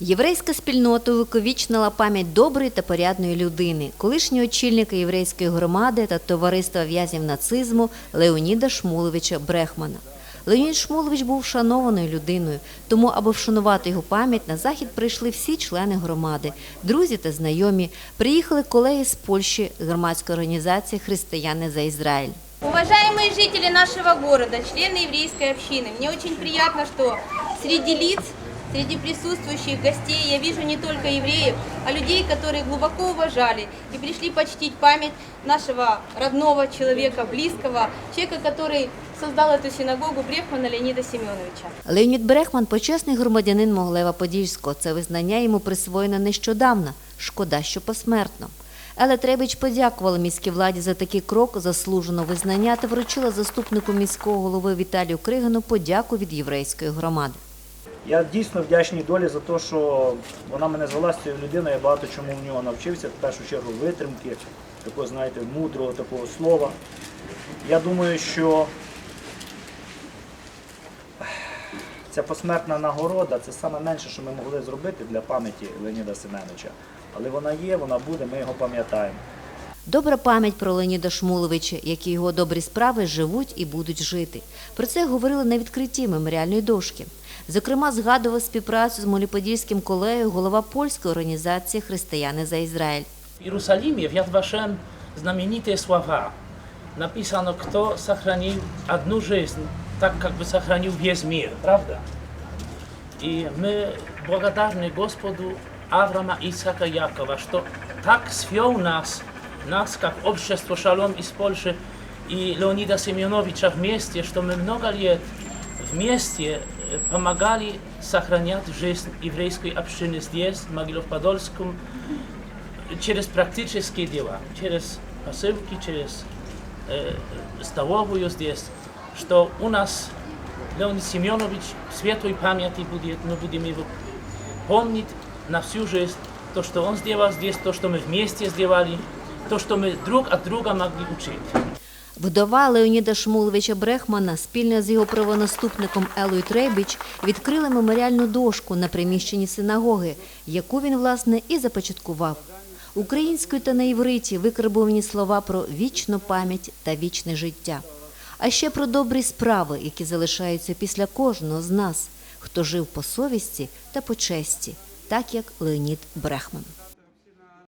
Єврейська спільнота увековічнила пам'ять доброї та порядної людини, колишнього очільника єврейської громади та товариства в'язнів нацизму Леоніда Шмулевича Брехмана. Леонід Шмулевич був шанованою людиною, тому, аби вшанувати його пам'ять, на захід прийшли всі члени громади, друзі та знайомі. Приїхали колеги з Польщі з громадської організації Християни за Ізраїль. Уважаемые жители нашего города, члены еврейской общины, мне очень приятно, что среди лиц, среди присутствующих гостей я вижу не только евреев, а людей, которые глубоко уважали и пришли почтить память нашего родного человека, близкого, человека, который создал эту синагогу Брехмана Леонида Семеновича. Леонід Брехман почесний громадянин Моглева Подільського. Це визнання йому присвоєно нещодавно. Шкода, що посмертно. Еле Требіч подякувала міській владі за такий крок заслуженого визнання та вручила заступнику міського голови Віталію Кригану подяку від єврейської громади. Я дійсно вдячний долі за те, що вона мене звела з цією людиною, я багато чому в нього навчився, в першу чергу витримки, такого, знаєте, мудрого такого слова. Я думаю, що ця посмертна нагорода це саме менше, що ми могли зробити для пам'яті Леоніда Семеновича. Але вона є, вона буде, ми його пам'ятаємо. Добра пам'ять про Леоніда Шмулевича, які його добрі справи живуть і будуть жити. Про це говорили на відкритті меморіальної дошки. Зокрема, згадував співпрацю з моліподільським колегою голова польської організації Християни за Ізраїль. W Jerozolimie w Yad Vashem знаменитые слова. Написано, кто сохранил одну жизнь, так как бы сохранил весь мир, правда? И мы благодарны Господу Авраама, Исаака, Якова, что так свел нас, нас как общество Шалом из Польши и Леонида Семеновича вместе, что мы много лет вместе э, помогали сохранять жизнь еврейской общины здесь, в Могилев-Подольском, через практические дела, через посылки, через э, столовую здесь, что у нас Леонид Семенович в светлой памяти будет, мы будем его помнить на всю жизнь, то, что он сделал здесь, то, что мы вместе сделали, то, что мы друг от друга могли учить. Вдова Леоніда Шмулевича Брехмана спільно з його правонаступником Елою Трейбіч відкрили меморіальну дошку на приміщенні синагоги, яку він, власне, і започаткував. Українською та на івриті викарбовані слова про вічну пам'ять та вічне життя. А ще про добрі справи, які залишаються після кожного з нас, хто жив по совісті та по честі, так як Леонід Брехман.